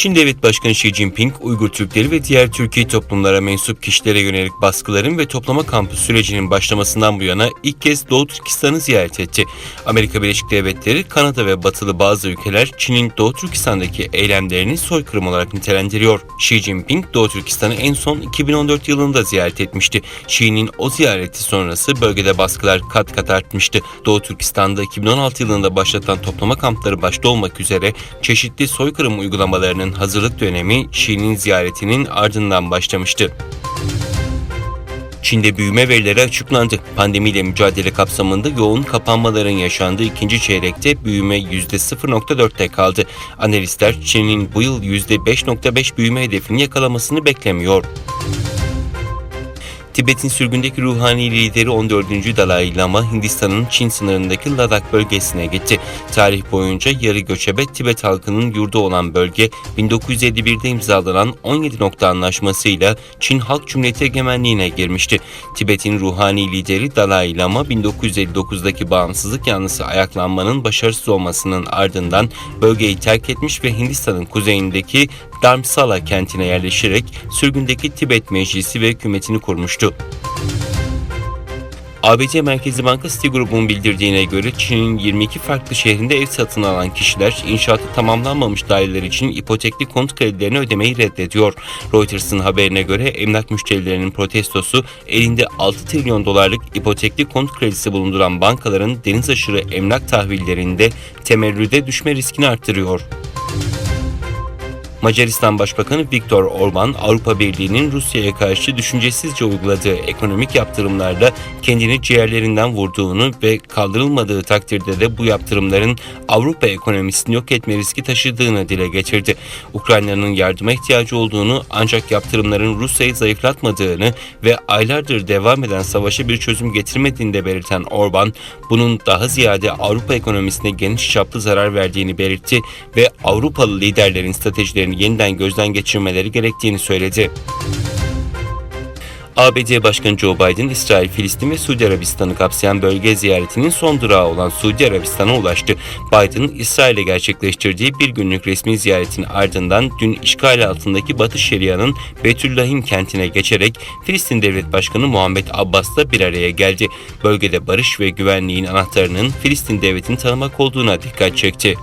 Çin Devlet Başkanı Xi Jinping, Uygur Türkleri ve diğer Türkiye toplumlara mensup kişilere yönelik baskıların ve toplama kampı sürecinin başlamasından bu yana ilk kez Doğu Türkistan'ı ziyaret etti. Amerika Birleşik Devletleri, Kanada ve batılı bazı ülkeler Çin'in Doğu Türkistan'daki eylemlerini soykırım olarak nitelendiriyor. Xi Jinping, Doğu Türkistan'ı en son 2014 yılında ziyaret etmişti. Xi'nin o ziyareti sonrası bölgede baskılar kat kat artmıştı. Doğu Türkistan'da 2016 yılında başlatılan toplama kampları başta olmak üzere çeşitli soykırım uygulamalarının hazırlık dönemi Xi'nin ziyaretinin ardından başlamıştı. Çin'de büyüme verileri açıklandı. Pandemiyle mücadele kapsamında yoğun kapanmaların yaşandığı ikinci çeyrekte büyüme %0.4'te kaldı. Analistler Çin'in bu yıl %5.5 büyüme hedefini yakalamasını beklemiyor. Tibet'in sürgündeki ruhani lideri 14. Dalai Lama Hindistan'ın Çin sınırındaki Ladakh bölgesine gitti. Tarih boyunca yarı göçebe Tibet halkının yurdu olan bölge 1951'de imzalanan 17 nokta anlaşmasıyla Çin Halk Cumhuriyeti egemenliğine girmişti. Tibet'in ruhani lideri Dalai Lama 1959'daki bağımsızlık yanlısı ayaklanmanın başarısız olmasının ardından bölgeyi terk etmiş ve Hindistan'ın kuzeyindeki Dharamsala kentine yerleşerek sürgündeki Tibet Meclisi ve hükümetini kurmuştu. ABC Merkezi Banka Citigroup'un bildirdiğine göre Çin'in 22 farklı şehrinde ev satın alan kişiler inşaatı tamamlanmamış daireler için ipotekli konut kredilerini ödemeyi reddediyor. Reuters'ın haberine göre emlak müşterilerinin protestosu elinde 6 trilyon dolarlık ipotekli konut kredisi bulunduran bankaların deniz aşırı emlak tahvillerinde temerrüde düşme riskini arttırıyor. Macaristan Başbakanı Viktor Orban, Avrupa Birliği'nin Rusya'ya karşı düşüncesizce uyguladığı ekonomik yaptırımlarla kendini ciğerlerinden vurduğunu ve kaldırılmadığı takdirde de bu yaptırımların Avrupa ekonomisini yok etme riski taşıdığını dile getirdi. Ukrayna'nın yardıma ihtiyacı olduğunu ancak yaptırımların Rusya'yı zayıflatmadığını ve aylardır devam eden savaşa bir çözüm getirmediğini de belirten Orban, bunun daha ziyade Avrupa ekonomisine geniş çaplı zarar verdiğini belirtti ve Avrupalı liderlerin stratejilerini yeniden gözden geçirmeleri gerektiğini söyledi. ABD Başkanı Joe Biden, İsrail, Filistin ve Suudi Arabistan'ı kapsayan bölge ziyaretinin son durağı olan Suudi Arabistan'a ulaştı. Biden, İsrail'e gerçekleştirdiği bir günlük resmi ziyaretin ardından dün işgal altındaki Batı Şeria'nın Betüllahim kentine geçerek Filistin Devlet Başkanı Muhammed Abbas'la bir araya geldi. Bölgede barış ve güvenliğin anahtarının Filistin devletini tanımak olduğuna dikkat çekti.